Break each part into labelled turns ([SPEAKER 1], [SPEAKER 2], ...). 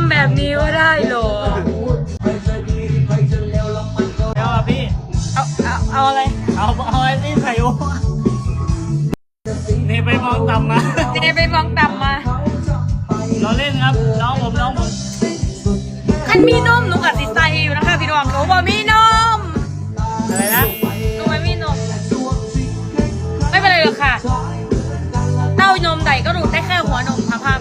[SPEAKER 1] ำแบบนี้ก็ได้เหรอ
[SPEAKER 2] แล้วอะพี่
[SPEAKER 1] เอาเอาเอาอะไร
[SPEAKER 2] เอาเอาไอ้นี่ใส่วะนี่ไปมองต่ำมา
[SPEAKER 1] เจไปมองต่ำมา
[SPEAKER 2] เราเล่นครับ น้องผมน้องผม
[SPEAKER 1] คันมีนมหนูกับสิใส่อยู่นะคะพี่น้องหนูบ่มีนม
[SPEAKER 2] อะไรนะ
[SPEAKER 1] หนูไม่มีนม ไม่เป็นไรหรอกค่ะ เต้านมใดก็ดูดได้แค่หัวนมค่ะภาพ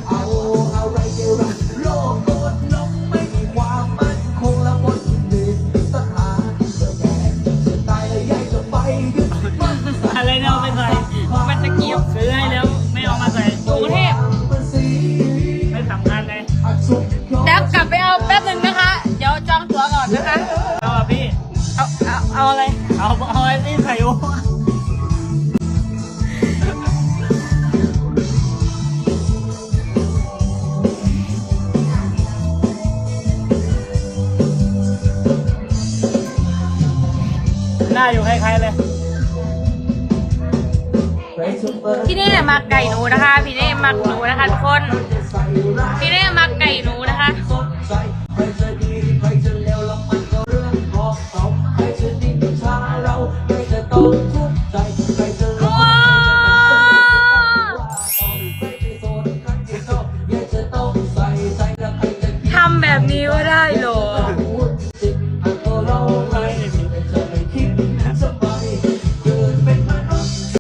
[SPEAKER 2] เอา
[SPEAKER 1] เอา
[SPEAKER 2] ไอ้
[SPEAKER 1] นี่
[SPEAKER 2] ใส่วะหน้าอยู่คล้ายๆเลย
[SPEAKER 1] พี่เน่มักไก่หนูนะคะ พี่เน่มักหนูนะคะทุกคน